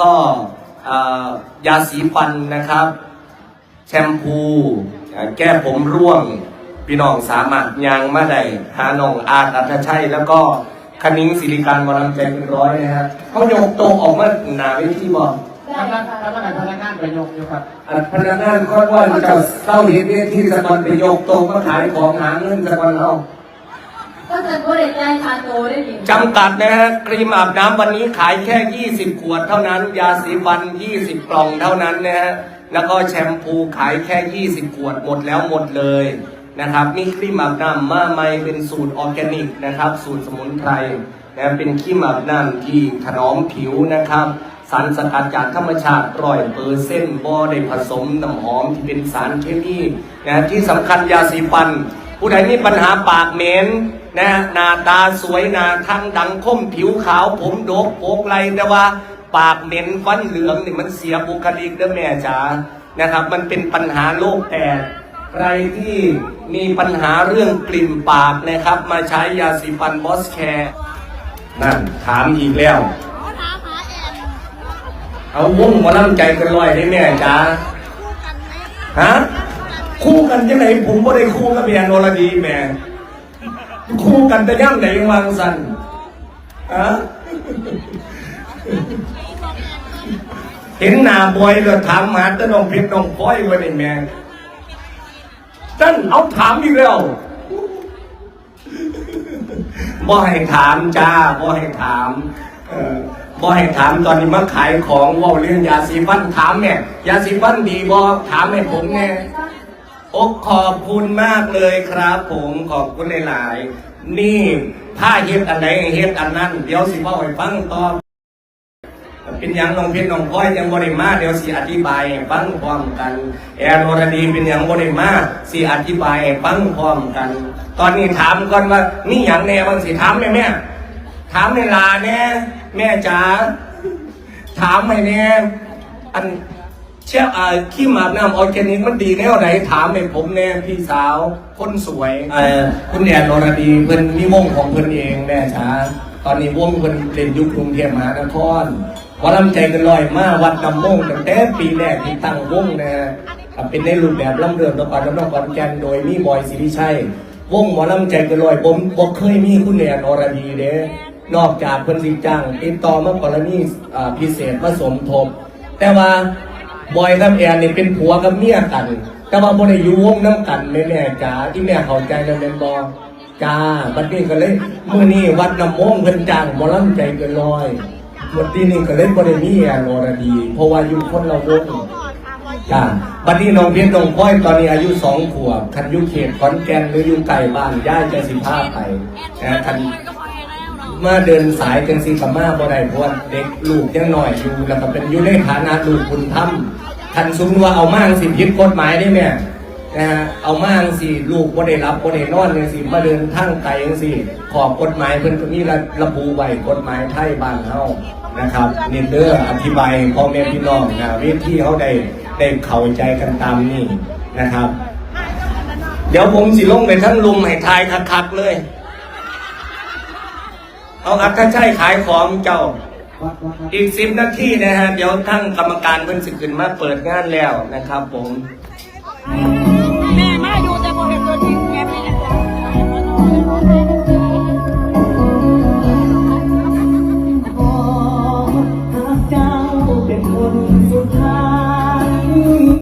ก็เอ่อยาสีฟันนะครับ แชมพูเอ่อแก้ผมร่วง พี่น้องสามารถยางมาได้หาน้องอาร์ตอัตชัย แล้วก็คณิ้งศิริการวรำใจเป็นร้อยนะครับเขายกโตะออกมาหนาเวทีบอกพนักพนักงานพนักงานไปยกอยู่ครับอันพนักงานก็ว่าจะเศร้าเห็นเวทีสะกอนไปยกโตะมาขายของหาเงินสะกอนเอา จะก็ได้ใจคาโตได้ดิจำกัดนะฮะครีมอาบน้ำวันนี้ขายแค่ 20 ขวดเท่านั้น ยาสีฟัน 20 กล่องเท่านั้นนะฮะแล้วก็แชมพูขายแค่ 20 ขวดหมดแล้วหมดเลยนะครับนี่ครีมอาบน้ำมาใหม่เป็นสูตรออร์แกนิกนะครับ สูตรสมุนไพรนะเป็นครีมอาบน้ำที่ถนอมผิวนะครับ สารสกัดจากธรรมชาติร้อยเปอร์เซ็นต์บ่ได้ผสมน้ำหอมที่เป็นสารเคมีนะที่สำคัญยาสีฟัน ผู้ใดมีปัญหาปากเหม็น นะหน้าตาสวยหน้าทั้งดังคมผิวขาวผมโดกโปกไรแต่ว่า ปากเหม็นฟันเหลืองนี่มันเสียบุคลิกเด้อแม่จ๋านะครับ มันเป็นปัญหาโลกแตกใครที่มีปัญหาเรื่องกลิ่นปากนะครับ มาใช้ยาสีฟันบอสแคร์นั่นถามอีกแล้ว เอาวงมาล่ำใจกันลอยได้แม่จ๋าฮะคู่กันยังไงผมไม่ได้คู่กับเมียโนรดีแม่ คู่กันแต่ย่ำไหนวางสันฮะเห็นหน้าบอยก็ถามหาแตะนองเพชรน้องพ้อยวันนี้แม่ท่านเอาถามอีกแล้วบ่ให้ถามจ้าบ่ให้ถามเออบ่ให้ถามตอนนี้มาขายของว่าเรื่องยาสีฟันถามแม่ยาสีฟันดีบ่ถามให้ผมแน่ อกขอบคุณมากเลยครับ ผมขอบคุณหลายๆนี่ถ้าเฮ็ดอันไหนเฮ็ดอันนั้น เดี๋ยวสิเว่าให้ฟังต่อเป็นหยังน้องเพชรน้องพลอยยังบริมาเดี๋ยวสิอธิบายให้ฟังพร้อมกัน แอนวรดีเป็นหยังบริมาสิอธิบายให้ฟังพร้อมกัน ตอนนี้ถามก่อนว่ามีหยังแน่บางสิถามแม่แม่ถามในลาแน่แม่จ๋าถามให้แน่อัน เชื่ออ่าขี้หมาบน้ำออร์แกนิกมันดีแนวไหนถามให้ผมแน่พี่สาว คนสวยเอ่อคุณแอนวรดีเพิ่นมีวงของเพิ่นเองแม่จ๋าตอนนี้วงเพิ่นเล่นอยุคกรุงเทพมหานครวัดลำใจกันลอยมาวัดนำมงตั้งแต่ปีแรกที่ตั้งวงนะฮะครับเป็นในรูปแบบลำเรืองตะกอนน้ำนองขอนแก่นโดยมีบอยสิริชัยวงหมอลำใจกันลอยผมบอกเคยมีคุณแนนอรดีเด้นอกจากเพิ่นสิจ้างติดต่อมากรณีอ่าพิเศษมาสมทบ แต่ว่า บอยกับแอนนี่เป็นผัวกับเมียกัน แต่ว่าบ่ได้อยู่วงน้ำกันแม่แม่จ๋าที่แม่เข้าใจแล้วแม่นบ่จ้าบัดนี้ก็เลยมื้อนี้วัดน้ำมงเพิ่นจ้างมอลำใจเกันลอยหมดที่นี่ก็เล่นบริมีแอนอรดี เพราะว่าอยู่คนเราวงจ้าบัดนี้น้องเพียนน้องพ้อยตอนนี้อายุสองขวบคันยุเขตขอนแก่นหรืออยู่ไกลบ้านย่ายจะสิพาไปนะคัน มาเดินสายกันสิกับมาบ่ได้เพราะว่าเด็กลูกยังหน่อยอยู่แล้วก็เป็นอยู่ในฐานะลูกคุณทำคันซุ้มว่าเอามาั่งสิผิดกฎหมายได้ไหมนะฮะเอามาั่งสิลูกบ่ได้รับบ่ได้นอนจังสิมาเดินทางไกลจังสิขอบกฎหมายเพิ่นก็มีระระบุไว้กฎหมายไทยบ้านเฮานะครับเนเดอร์อธิบายพ่อแม่พี่น้องนะเวทีเขาได้ได้เข้าใจกันตามนี่นะครับ เดี๋ยวผมสิลงไปทั้งลุมให้ทายคักๆเลย เอาอัตชัยขายของเจ้า อีกสิบนาทีนะฮะ เดี๋ยวทั้งกรรมการเพิ่นสิขึ้นมาเปิดงานแล้วนะครับผม แม่มาอยู่แต่บ่เห็นตัวจริง